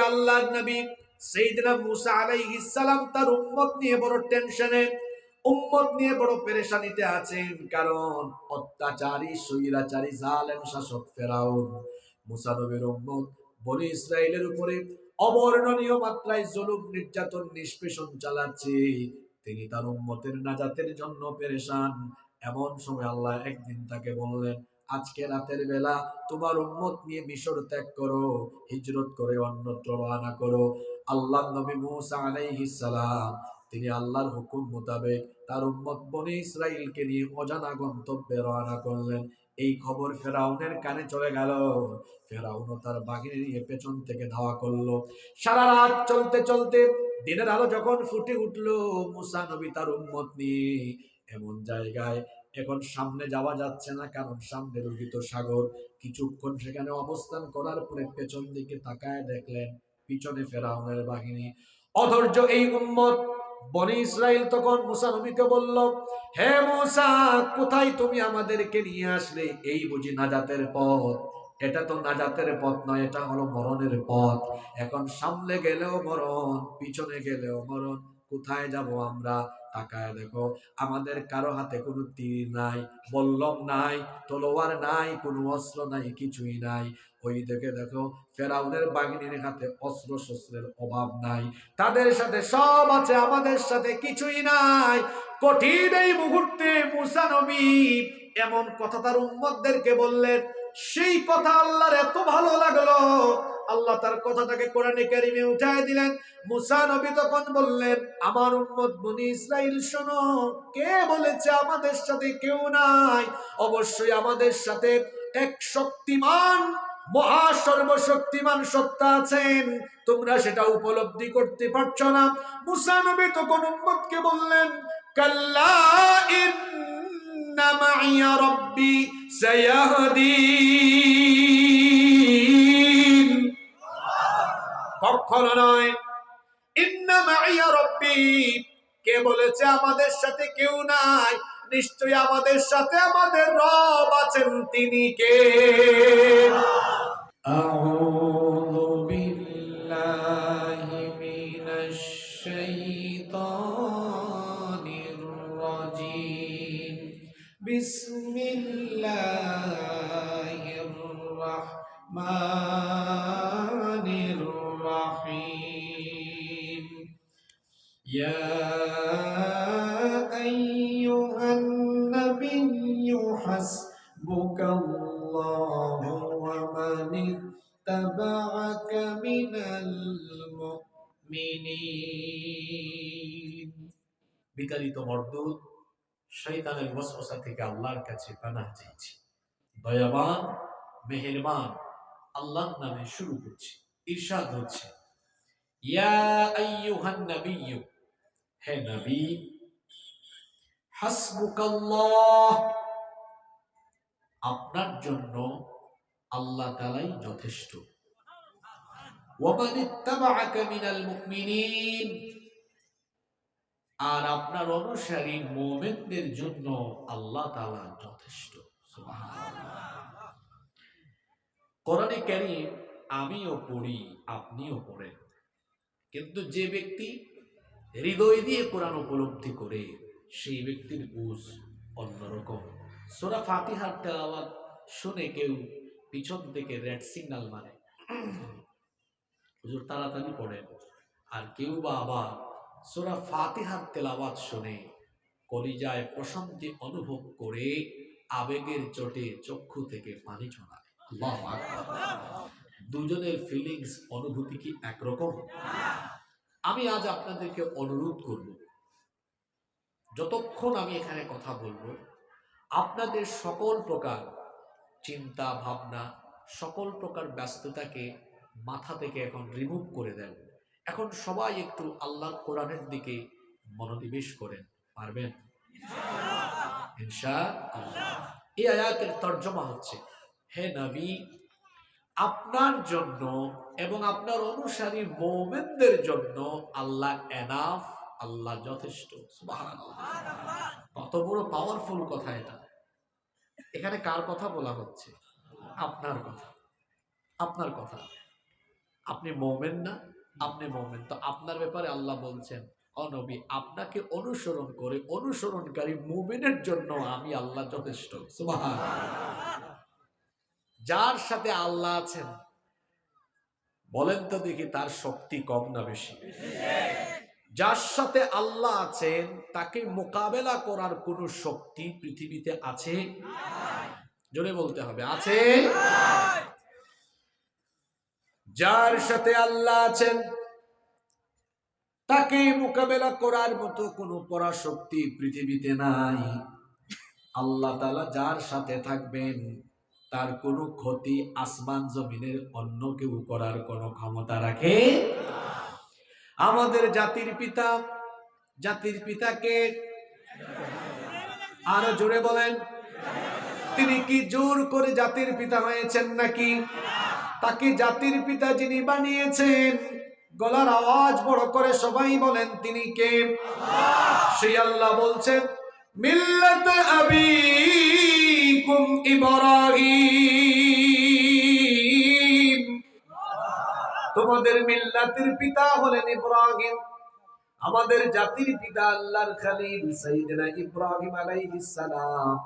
আল্লাহর নবী সেইদিনা মুসা তার উম্মত নিয়ে বড় টেনশনে, উম্মত নিয়ে বড় পেরেশানিতে আছেন। কারণ অত্যাচারী সৈরাচারী জালেম, শাসক ফেরাউন। মুসা নবীর উম্মত বনি ইসরায়েলের উপরে অবর্ণনীয় মাত্রায় জুলুম, নির্যাতন, নিষ্পেষণ চালাচ্ছে। তিনি তার উম্মতের নাজাতের জন্য পেরেশান। এমন সময় আল্লাহ একদিন তাকে বললেন আজকে রাতের বেলা তোমার উম্মত নিয়ে মিশর ত্যাগ করো, হিজরত করে অন্যত্র রওনা করো। আল্লাহ নবী মুসা আলাইহিস সালাম, তিনি আল্লাহর হুকুম মোতাবেক তার উম্মত বনি ইসরাইলকে নিয়ে অজানা গন্তব্যে রওনা করলেন। এই খবর ফেরাউনের কানে চলে গেল। ফেরাউনও তার বাহিনী নিয়ে পেছন থেকে ধাওয়া করল। সারা রাত চলতে চলতে দিনের আলো যখন ফুটে উঠল, মুসা নবী তার উম্মত নিয়ে এমন জায়গায় এখন সামনে যাওয়া যাচ্ছে না, কারণ সামনে রুহিত সাগর। কিছুক্ষণ সেখানে অবস্থান করার পরে পেছন দিকে তাকায় দেখলেন পিছনে ফেরাউনের বাহিনী। অধৈর্য এই উম্মত, বনি ইসরাইল তখন মুসা নবীকে বলল, হে মুসা, কোথায় তুমি আমাদেরকে নিয়ে আসলে এই বুঝি নাজাতের পথ? এটা তো নাজাতের পথ নয়, এটা হলো মরণের পথ। এখন সামনে গেলেও মরণ, পিছনে গেলেও মরণ, কোথায় যাব আমরা? তাকায় দেখো, আমাদের কারও হাতে কোনো তীর নাই বল্লম নাই, তলোয়ার নাই, কোনো অস্ত্র নাই, কিছুই নাই। ওই দেখে দেখো, ফেরাউনের বাহিনীর হাতে অস্ত্র শস্ত্রের অভাব নাই। তাদের সাথে সব আছে, আমাদের সাথে কিছুই নাই। কঠিন এই মুহূর্তে মুসা নবী এমন কথা তার উম্মতদেরকে বললেন, সেই কথা আল্লাহর এত ভালো লাগল আল্লাহ তার কথাটাকে কোরআনে কারিমে উঠায় দিলেন। মুসা নবী তখন বললেন, আমার উম্মত বনি ইসরাইল শোনো, কে বলেছে আমাদের সাথে কেউ নাই? অবশ্যই আমাদের সাথে এক শক্তিমান মহা সর্বশক্তিমান সত্তা আছেন। তোমরা সেটা উপলব্ধি করতে পারছ না। মুসা নবী তখন উম্মতকে বললেন, কাল্লা ইন্না মাইয়া রব্বি সায়াহদিন কখনো নয়। কে বলেছে আমাদের সাথে কেউ নাই? নিশ্চয় আমাদের সাথে আমাদের রব আছেন, তিনি কে? আহ। বিতাড়িত মর্দুদ শৈতানের ওয়াসওয়াসা থেকে আল্লাহর কাছে পানাহ চাইছি। দয়াবান, মেহেরবান, আল্লাহর নামে শুরু করছি, ইরশাদ হচ্ছে। হে নবী আপনার জন্য আল্লাহ তালাই যথেষ্ট। ওয়ামান ইত্তাবাআকা মিনাল মুমিনিন আর আপনার অনুসারী মোমেনদের জন্য আল্লাহ তাআলা যথেষ্ট। কোরআনে কারীম আমিও পড়ি, আপনিও পড়েন। কিন্তু যে ব্যক্তি হৃদয় দিয়ে কোরআন উপলব্ধি করে, সেই ব্যক্তির বুঝ অন্যরকম। সোরা ফাতিহার তেলাওয়াত শুনে কেউ পিছন থেকে রেড সিগন্যাল মারে। হুজুর তাড়াতাড়ি পড়েন। আর কেউ বা আবার সোরা ফাতেহার তেলাওয়াত শুনে কলিজায় প্রশান্তি অনুভব করে আবেগের চোটে চক্ষু থেকে পানি ছড়ায়। দুজনের ফিলিংস অনুভূতি কি একরকম? আমি আজ আপনাদেরকে অনুরোধ করব যতক্ষণ আমি এখানে কথা বলব আপনাদের সকল প্রকার চিন্তা ভাবনা সকল প্রকার ব্যস্ততাকে মাথা থেকে এখন রিমুভ করে দেন। এখন সবাই একটু আল্লাহ কোরআনের দিকে মনোনিবেশ করেন, পারবেন? ইনশা আল্লাহ এই আয়াতের তর্জমা হচ্ছে, হে নবী, আপনার জন্য এবং আপনার অনুসারী মোমেনদের জন্য আল্লাহ এনাফ আল্লাহ যথেষ্ট। কত বড় পাওয়ারফুল কথা এটা। এখানে কার কথা বলা হচ্ছে? আপনার কথা। আপনার কথা। আপনি মোমেন না, আপনি মোমেন। তো আপনার ব্যাপারে আল্লাহ বলছেন অনবী আপনাকে অনুসরণ করে অনুসরণকারী মুমিনের জন্য আমি আল্লাহ যথেষ্ট। যার সাথে আল্লাহ আছেন, বলেন তো দেখি তার শক্তি কম না বেশি। যার সাথে আল্লাহ আছেন, তাকে মোকাবেলা করার কোন শক্তি পৃথিবীতে আছে? জোরে বলতে হবে, আছে? যার সাথে আল্লাহ আছেন, তাকে মোকাবেলা করার মতো কোনো পরাশক্তি পৃথিবীতে নাই। আল্লাহ তালা যার সাথে থাকবেন, তার কোনো ক্ষতি আসমান জমিনের অন্য কেউ করার কোনো ক্ষমতা রাখে আমাদের জাতির পিতা, জাতির পিতাকে আরও জোরে বলেন। তিনি কি জোর করে জাতির পিতা হয়েছেন নাকি? তাকে জাতির পিতা যিনি বানিয়েছেন, গলার আওয়াজ বড় করে সবাই বলেন, তিনি কে? সেই আল্লাহ বলছেন, মিল্লাত আবিকুম ইব্রাহিম। তোমাদের মিল্লাতের পিতা হলেন ইব্রাহিম। আমাদের জাতির পিতা আল্লাহর খালিল সাইয়েদনা ইব্রাহিম আলাইহিস সালাম।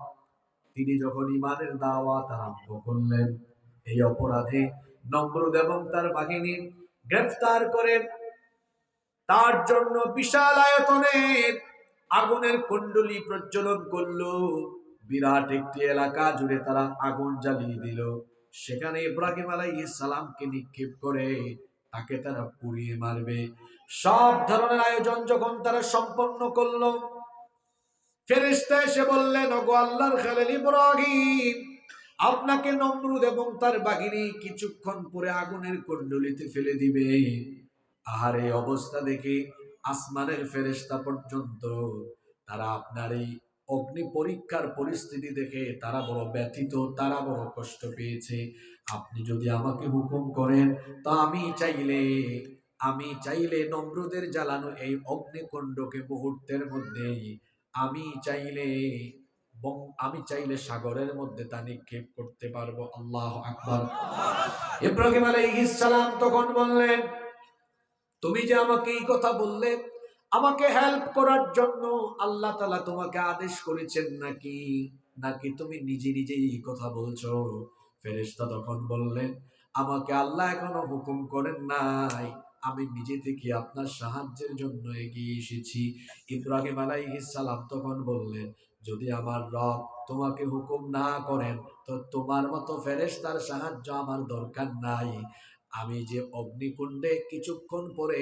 তিনি যখন ইমানের দাওয়াত আরম্ভ করলেন এই অপরাধে নমরুদ এবং তার বাহিনী গ্রেফতার করে। তার জন্য বিশাল আয়তনের আগুনের কুণ্ডলী প্রজ্বলন করল। বিরাট একটি এলাকা জুড়ে তারা আগুন জ্বালিয়ে দিল। সেখানে ইব্রাহিম আলাইহিস সালামকে নিক্ষেপ করে তাকে তারা পুড়িয়ে মারবে। সব ধরনের আয়োজন যখন তারা সম্পন্ন করল, ফেরেশতা এসে বললেন, ওগো আল্লাহর খালিল ইব্রাহিম আপনাকে নমরুদ এবং তার বাহিনী কিছুক্ষণ পরে আগুনের কুণ্ডলিতে ফেলে দিবে। আর এই অবস্থা দেখে আসমানের ফেরেশতা পর্যন্ত তারা আপনার এই অগ্নি পরীক্ষার পরিস্থিতি দেখে তারা বড় ব্যথিত, তারা বড় কষ্ট পেয়েছে। আপনি যদি আমাকে হুকুম করেন, তা আমি চাইলে আমি চাইলে নমরুদের জ্বালানো এই অগ্নিকুণ্ডকে মুহূর্তের মধ্যেই, আমি চাইলে আমি চাইলে সাগরের মধ্যে তা নিক্ষেপ করতে পারব, আল্লাহ আকবার। ইব্রাহিম সালাম তখন বললেন, তুমি যে আমাকে এই কথা বললে, আমাকে হেল্প করার জন্য আল্লাহ তালা তোমাকে আদেশ করেছেন নাকি? নাকি তুমি নিজে নিজেই এই কথা বলছো? ফেরেশতা তখন বললেন, আমাকে আল্লাহ এখনও হুকুম করেন নাই। আমি নিজে থেকে আপনার সাহায্যের জন্য এগিয়ে এসেছি। ইব্রাহিম আলাইহিস সালাম তখন বললেন যদি আমার রব তোমাকে হুকুম না করেন, তো তোমার মতো ফেরেশতার সাহায্য আমার দরকার নাই। আমি যে অগ্নিকুণ্ডে কিছুক্ষণ পরে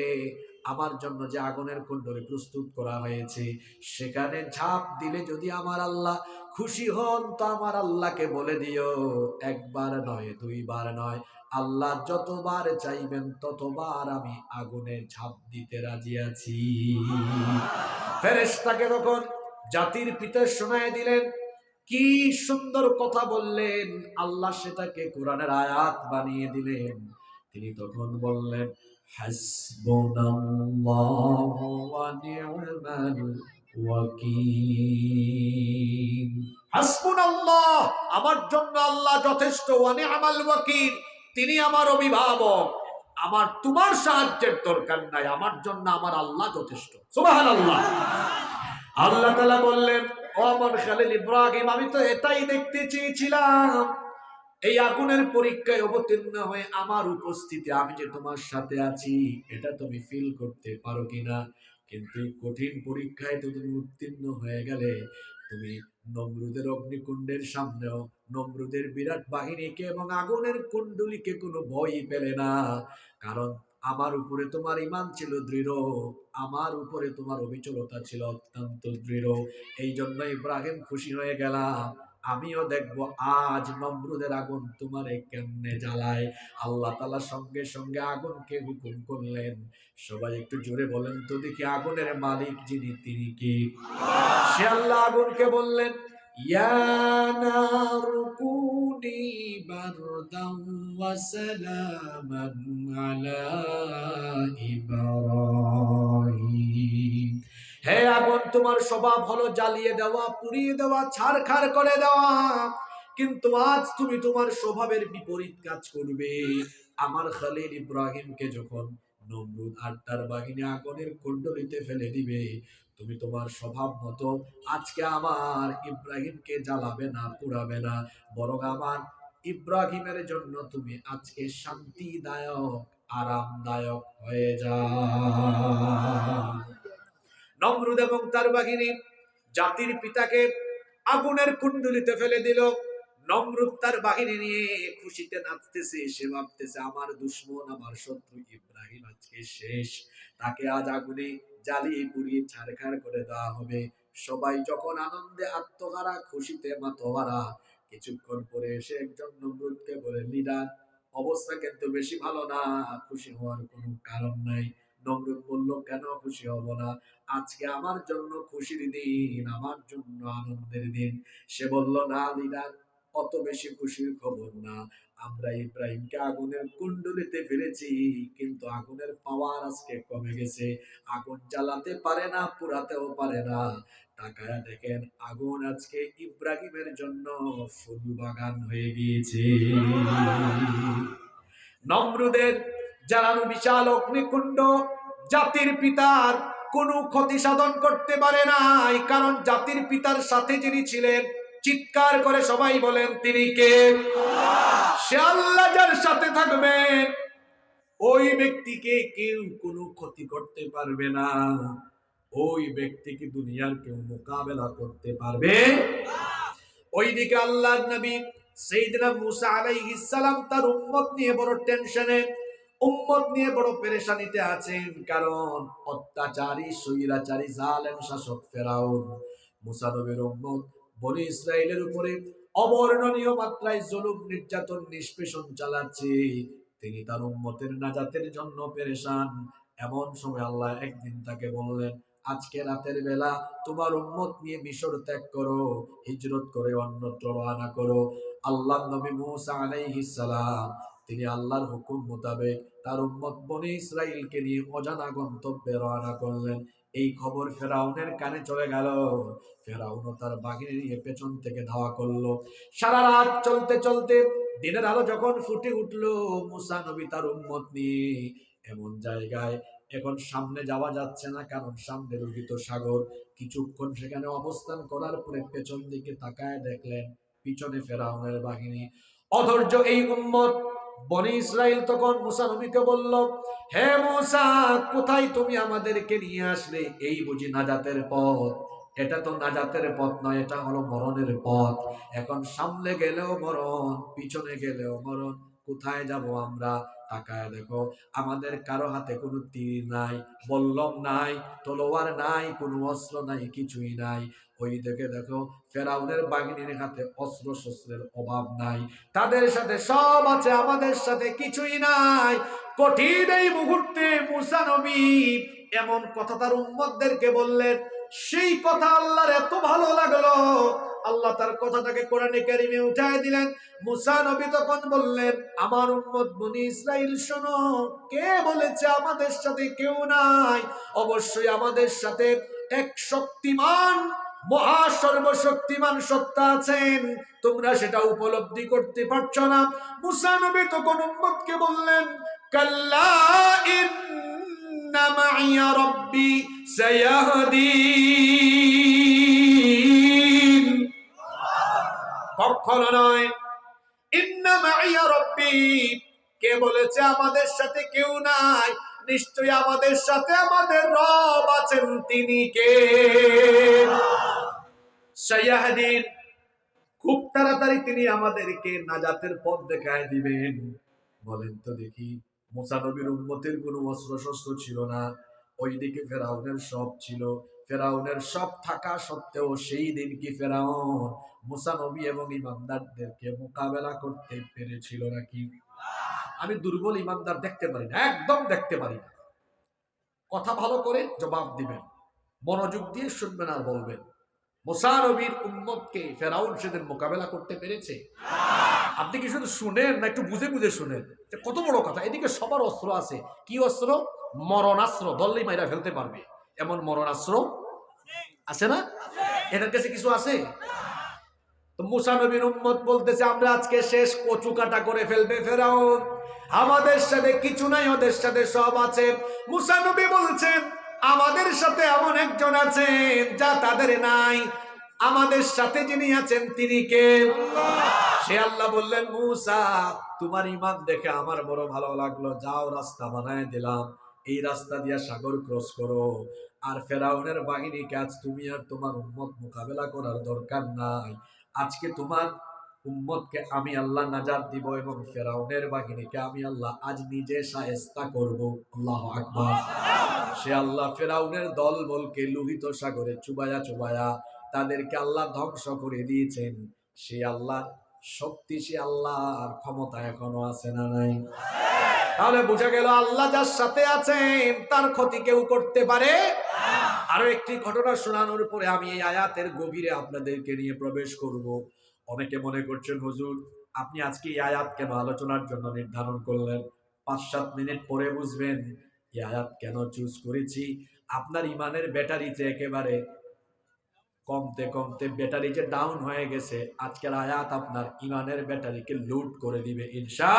আমার জন্য যে আগুনের কুণ্ডলী প্রস্তুত করা হয়েছে, সেখানে ঝাঁপ দিলে যদি আমার আল্লাহ খুশি হন, তো আমার আল্লাহকে বলে দিও, একবার নয়, দুইবার নয়। আল্লাহ যতবার চাইবেন, ততবার আমি আগুনে ঝাঁপ দিতে রাজি আছি। ফেরেশতাকে তখন জাতির পিতা শোনায় দিলেন, কি সুন্দর কথা বললেন। আল্লাহ সেটাকে কোরআনের আয়াত বানিয়ে দিলেন। তিনি তখন বললেন, হাসবুনাল্লাহু ওয়া নি'মাল ওয়াকিল। আমার জন্য আল্লাহ যথেষ্ট। ওয়া নি'মাল ওয়াকিল, তিনি আমার অভিভাবক। আমার তোমার সাহায্যের দরকার নাই, আমার জন্য আমার আল্লাহ যথেষ্ট। সুবহানাল্লাহ। আল্লাহ তাআলা বললেন, ও আমার খালিল ইব্রাহিম, আমি তো এটাই দেখতে চেয়েছিলাম। এই আগুনের পরীক্ষায় অবতীর্ণ হয়ে আমার উপস্থিতি, আমি যে তোমার সাথে আছি, এটা তুমি ফিল করতে পারো কিনা? কিন্তু কঠিন পরীক্ষায় তো তুমি উত্তীর্ণ হয়ে গেলে, তুমি নমরুদের অগ্নিকুণ্ডের সামনেও, নমরুদের বিরাট বাহিনীকে এবং আগুনের কুণ্ডলীকে কোনো ভয়ই পেলে না। কারণ আমার উপরে তোমার ইমান ছিল দৃঢ়, আমার উপরে তোমার অবিচলতা ছিল অত্যন্ত দৃঢ়। এই জন্য ইব্রাহিম খুশি হয়ে গেলাম। আমিও দেখব আজ নমরুদের আগুন তোমারে কেমনে জ্বালায়। আল্লাহ তালা সঙ্গে সঙ্গে আগুনকে হুকুম করলেন। সবাই একটু জোরে বলেন তো দেখি আগুনের মালিক যিনি, তিনি কি? সে আল্লাহ আগুনকে বললেন ইয়ানা ইয়া বারদাম ওয়া সালামান আলা ইব্রাহিম হে আগুন, তোমার স্বভাব হলো জ্বালিয়ে দেওয়া, পুড়িয়ে দেওয়া, ছাড়খাড় করে দেওয়া। কিন্তু আজ তুমি তোমার স্বভাবের বিপরীত কাজ করবে। আমার খালিল ইব্রাহিমকে যখন নমরুদ আর তার বাহিনী আগুনের কুণ্ডলিতে ফেলে দিবে তুমি তোমার স্বভাব মতো আজকে আমার ইব্রাহিমকে জ্বালাবে না, পুড়াবে না। বরং আমার ইব্রাহিমের জন্য তুমি আজকে শান্তিদায়ক, আরামদায়ক হয়ে যা নমরুদ এবং তার বাহিনী জাতির পিতাকে আগুনের কুণ্ডলিতে ফেলে দিল। নমরুদ তার বাহিনী নিয়ে খুশিতে নাচতেছে, সে ভাবতেছে, আমার দুশ্মন, আমার শত্রু ইব্রাহিম আজকে শেষ। তাকে আজ আগুনে জ্বালিয়ে পুড়িয়ে ছাড়খাড় করে দেওয়া হবে। সবাই যখন আনন্দে আত্মহারা, খুশিতে মাতোহারা, কিছুক্ষণ পরে এসে একজন নমরুদকে বলে লিডার অবস্থা কিন্তু বেশি ভালো না, খুশি হওয়ার কোনো কারণ নাই। নমরুদ বলল, কেন খুশি হব না? আজকে আমার জন্য খুশির দিন, আমার জন্য আনন্দের দিন। সে বলল, না লিডার অত বেশি খুশির খবর না। আমরা ইব্রাহিমকে আগুনের কুণ্ডলিতে ফেলেছি, কিন্তু আগুনের পাওয়ার আজকে কমে গেছে। আগুন জ্বালাতে পারে না, পুরাতেও পারে না। তাকায় দেখেন, আগুন আজকে ইব্রাহিমের জন্য ফুল বাগান হয়ে গিয়েছে। নমরুদের জ্বালানো বিশাল অগ্নিকুণ্ড জাতির পিতার কোনো ক্ষতি সাধন করতে পারে নাই, কারণ জাতির পিতার সাথে যিনি ছিলেন চিৎকার করে সবাই বলেন, তিনি কে? সে আল্লাহ যার সাথে থাকবেন, ওই ব্যক্তিকে কেউ কোনো ক্ষতি করতে পারবে না। ওই ব্যক্তিকে দুনিয়ার কেউ মোকাবেলা করতে পারবে? ওইদিকে আল্লাহর নবী সেইদিনা মুসা আলাইহিস সালাম তার উম্মত নিয়ে বড় টেনশনে, উম্মত নিয়ে বড় পেরেশানিতে আছেন কারণ অত্যাচারী, স্বৈরাচারী, জালেম শাসক ফেরাউন। মুসা নবীর উম্মত বনি ইসরায়েলের উপরে অবর্ণনীয় মাত্রায় জুলুম, নির্যাতন, নিষ্পেষণ চালাচ্ছে। তিনি তার উম্মতের নাজাতের জন্য পেরেশান। এমন সময় আল্লাহ একদিন তাকে বললেন, আজকে রাতের বেলা তোমার উম্মত নিয়ে মিশর ত্যাগ করো, হিজরত করে অন্যত্র রওনা করো। আল্লাহ নবী মুসা আলাইহিস সালাম, তিনি আল্লাহর হুকুম মোতাবেক তার উম্মত বনি ইসরাইলকে নিয়ে অজানা গন্তব্যে রওনা করলেন। এই খবর ফেরাউনের কানে চলে গেল। ফেরাউন তার বাহিনী নিয়ে পেছন থেকে ধাওয়া করল। সারা রাত চলতে চলতে দিনের আলো যখন ফুটে উঠল, মুসা নবী তার উম্মত নিয়ে এমন জায়গায় এখন সামনে যাওয়া যাচ্ছে না, কারণ সামনে রুহিত সাগর। কিছুক্ষণ সেখানে অবস্থান করার পরে পেছন দিকে তাকায় দেখলেন পিছনে ফেরাউনের বাহিনী অধৈর্য এই উম্মত বনি ইসরায়েল তখন মুসা নবীকে বলল, হে মুসা, কোথায় তুমি আমাদেরকে নিয়ে আসলে এই বুঝি নাজাতের পথ? এটা তো নাজাতের পথ নয়, এটা হলো মরণের পথ। এখন সামনে গেলেও মরণ, পিছনে গেলেও মরণ, কোথায় যাব আমরা? তাকায় দেখো, আমাদের কারও হাতে কোনো তীর নাই, বল্লম নাই, তলোয়ার নাই, কোনো অস্ত্র নাই, কিছুই নাই। ওই দেখে দেখো, ফেরাউনের বাহিনীর হাতে অস্ত্র শস্ত্রের অভাব নাই। তাদের সাথে সব আছে, আমাদের সাথে কিছুই নাই। কঠিন এই মুহূর্তে মুসা নবী এমন কথা তার উম্মতদেরকে বললেন, সেই কথা আল্লাহর এত ভালো লাগল। আল্লাহ তার কথাটাকে কোরআনে কারিমে উঠায় দিলেন। মুসা নবী তখন বললেন, আমার উম্মত বনি ইসরাইল শোনো, কে বলেছে আমাদের সাথে কেউ নাই? অবশ্যই আমাদের সাথে এক শক্তিমান মহা সর্বশক্তিমান সত্তা আছেন। তোমরা সেটা উপলব্ধি করতে পারছ না। মুসা নবী তখন উম্মতকে বললেন, কাল্লা ইন্না মাইয়া রব্বি সায়াহদিন কখনো নয়। কে বলেছে আমাদের সাথে কেউ নাই? আমাদের সাথে আমাদের রব আছেন তিনি কে? সায়াহদিন খুব তাড়াতাড়ি তিনি আমাদেরকে নাজাতের পথ দেখায় দিবেন। বলেন তো দেখি, মুসা নবীর উম্মতের কোনো অস্ত্র শস্ত্র ছিল না? ওইদিকে ফেরাউনের সব ছিল। ফেরাউনের সব থাকা সত্ত্বেও সেই দিন কি ফেরাউন মুসা নবী এবং ইমানদারদেরকে মোকাবেলা করতে পেরেছিল নাকি? আমি দুর্বল ইমানদার দেখতে পারি না, একদম দেখতে পারি না। কথা ভালো করে জবাব দিবেন, মনোযোগ দিয়ে শুনবেন আর বলবেন, মুসা নবীর উম্মতকে ফেরাউন সেদিন মোকাবেলা করতে পেরেছে? আপনি কি শুধু শুনেন না একটু বুঝে বুঝে শুনেন? কত বড় কথা, এদিকে সবার অস্ত্র আছে। কি অস্ত্র? মরণাস্ত্র, দল্লি মাইরা ফেলতে পারবে। এমন মরণাস্ত্র আছে না? এদের কাছে কিছু আছে? তো মুসা নবীর উম্মত বলতেছে আমরা আজকে শেষ কচু কাটা করে ফেলবে ফেরাউন। আমাদের সাথে কিছু নাই ওদের সাথে সব আছে। মুসা নবী বলছেন আমাদের সাথে এমন একজন আছেন যা তাদের নাই। আমাদের সাথে যিনি আছেন তিনি কে? সে আল্লাহ বললেন মুসা তোমার ইমান দেখে আমার বড় ভালো লাগল। যাও রাস্তা বানায় দিলাম। এই রাস্তা দিয়া সাগর ক্রস করো। আর ফেরাউনের বাহিনীকে আজ তুমি আর তোমার উম্মত মোকাবেলা করার দরকার নাই। আজকে তোমার উম্মতকে আমি আল্লাহ নাজাত দিব এবং ফেরাউনের বাহিনীকে আমি আল্লাহ আজ নিজে সাহেস্তা করব। আল্লাহ আকবার। সে আল্লাহ ফেরাউনের দল বলকে লোহিত সাগরে চুবায়া চুবায়া তাদেরকে আল্লাহ ধ্বংস করে দিয়েছেন। সে আল্লাহ শক্তি, সে আল্লাহর ক্ষমতা এখনও আছে না নাই? তাহলে বোঝা গেল আল্লাহ যার সাথে আছেন, তার ক্ষতি কেউ করতে পারে আরও একটি ঘটনা শোনানোর পরে আমি এই আয়াতের গভীরে আপনাদেরকে নিয়ে প্রবেশ করব। অনেকে মনে করছেন, হুজুর, আপনি আজকে এই আয়াত কেন আলোচনার জন্য নির্ধারণ করলেন? পাঁচ সাত মিনিট পরে বুঝবেন এই আয়াত কেন চুজ করেছি। আপনার ইমানের ব্যাটারিতে একেবারে কমতে কমতে ব্যাটারি যে ডাউন হয়ে গেছে। আজকের আয়াত আপনার ইমানের ব্যাটারিকে লুট করে দিবে ইনশা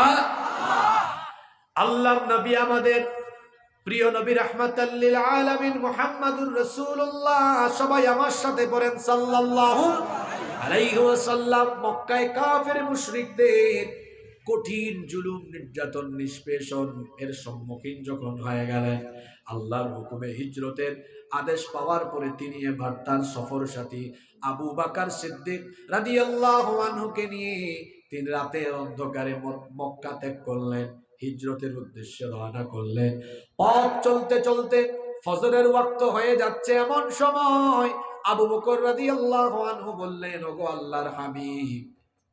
আল্লাহ নবী আমাদের প্রিয় নবী রহমাতাল্লিল আলামিন মুহাম্মাদুর রাসূলুল্লাহ সবাই আমার সাথে পড়েন সাল্লাল্লাহু আলাইহি ওয়াসাল্লাম। মক্কায় কাফের মুশরিকদের কঠিন জুলুম, নির্যাতন, নিষ্পেষণ এর সম্মুখীন যখন হয়ে গেলেন, আল্লাহর হুকুমে হিজরতের আদেশ পাওয়ার পরে তিনি এবার তার সফর সাথী আবু বাকার সিদ্দিক রাদিয়াল্লাহু আনহুকে নিয়ে তিনি রাতের অন্ধকারে মক- মক্কা ত্যাগ করলেন। হিজরতের উদ্দেশ্যে রওনা করলেন পথ চলতে চলতে ফজরের ওয়াক্ত হয়ে যাচ্ছে এমন সময় আবু বকর রাদিয়াল্লাহু আনহু বললেন, ওগো আল্লাহর হাবিব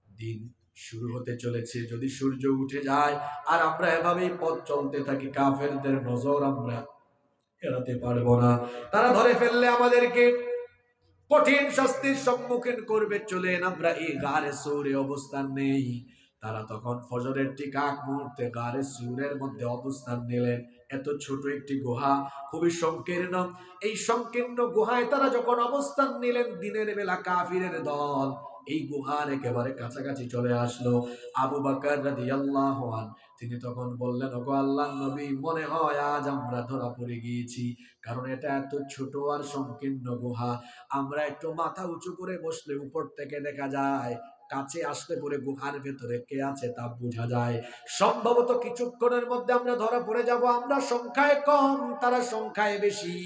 দিন শুরু হতে চলেছে, যদি সূর্য উঠে যায় আর আমরা এভাবেই পথ চলতে থাকি, কাফেরদের নজর আমরা এড়াতে পারব না। তারা ধরে ফেললে আমাদেরকে কঠিন শাস্তির সম্মুখীন করবে, চলেন আমরা এই গারে সৌরে অবস্থান নেই। তারা তখন ফজরের ঠিক আগ মুহূর্তে গারে সিউরের মধ্যে অবস্থান নিলেন। এত ছোট একটি গুহা, খুবই সংকীর্ণ। এই সংকীর্ণ গুহায় তারা যখন অবস্থান নিলেন, দিনের বেলা কাফিরের দল। এই গুহার একেবারে কাছাকাছি চলে আসলো। আবু বাকার রাদিয়াল্লাহু আন তিনি তখন বললেন, ওগো আল্লাহ নবী, মনে হয় আজ আমরা ধরা পড়ে গিয়েছি। কারণ এটা এত ছোট আর সংকীর্ণ গুহা। আমরা একটু মাথা উঁচু করে বসলে উপর থেকে দেখা যায়, কাছে আসলে পরে গুহার ভেতরে কে আছে তা বোঝা যায়। সম্ভবত কিছুক্ষণের মধ্যে আমরা ধরা পড়ে যাব। আমরা সংখ্যায় কম, তারা সংখ্যায় বেশি।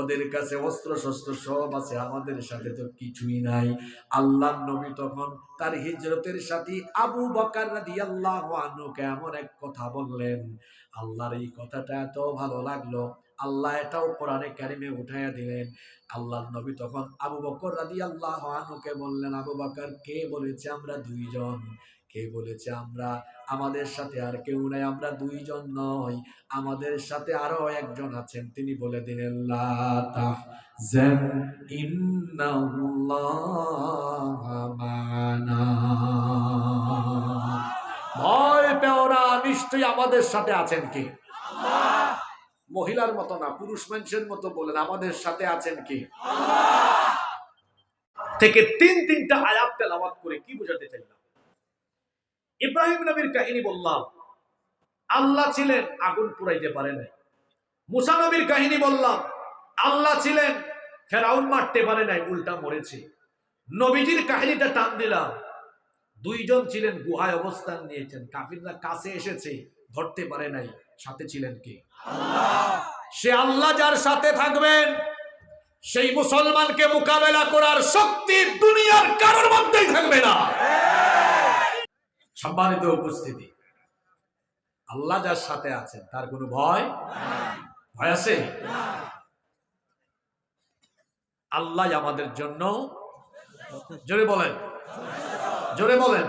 ওদের কাছে অস্ত্র শস্ত্র সব আছে, আমাদের সাথে তো কিছুই নাই। আল্লাহ নবী তখন তার হিজরতের সাথী আবু বকার রাদিয়াল্লাহু আনহুকে এমন এক কথা বললেন। আল্লাহর এই কথাটা এত ভালো লাগল। আল্লাহ এটাও কোরআনে কারিমে উঠাইয়া দিলেন। আল্লাহর নবী তখন আবু বকর রাদিয়াল্লাহু আনহুকে বললেন, আবু বকর, কে বলেছে আমরা দুইজন? কে বলেছে আমরা? আমাদের সাথে আর কেউ নাই, আমরা দুইজন নই। আমাদের সাথে আরও একজন আছেন। তিনি বলে দিলেন ইন্নাল্লাহা ভয় পেও না, নিশ্চয়ই আমাদের সাথে আছেন কি? মহিলার মতো না, পুরুষ মানুষের মতো বলেন, আমাদের সাথে আছেন কি? থেকে তিন তিনটা আয়াত তেলাওয়াত করে কি বোঝাতে চাইলাম? ইব্রাহিম নবীর কাহিনী বললাম, আল্লাহ ছিলেন, আগুন পুরাইতে পারে নাই। মুসা নবীর কাহিনী বললাম, আল্লাহ ছিলেন, ফেরাউন মারতে পারে নাই, উল্টা মরেছে। নবীজির কাহিনীটা টান দিলাম দুইজন ছিলেন, গুহায় অবস্থান নিয়েছেন। কাফিররা কাছে এসেছে, ধরতে পারে নাই সাথে ছিলেন কে? সে আল্লাহ যার সাথে থাকবেন, সেই মুসলমানকে মোকাবেলা করার শক্তি দুনিয়ার কারোর মধ্যেই থাকবে না। সম্মানিত উপস্থিতি, আল্লাহ যার সাথে আছেন, তার কোনো ভয়? ভয় আছে? আল্লাহ আমাদের জন্য, জোরে বলেন। জোরে বলেন।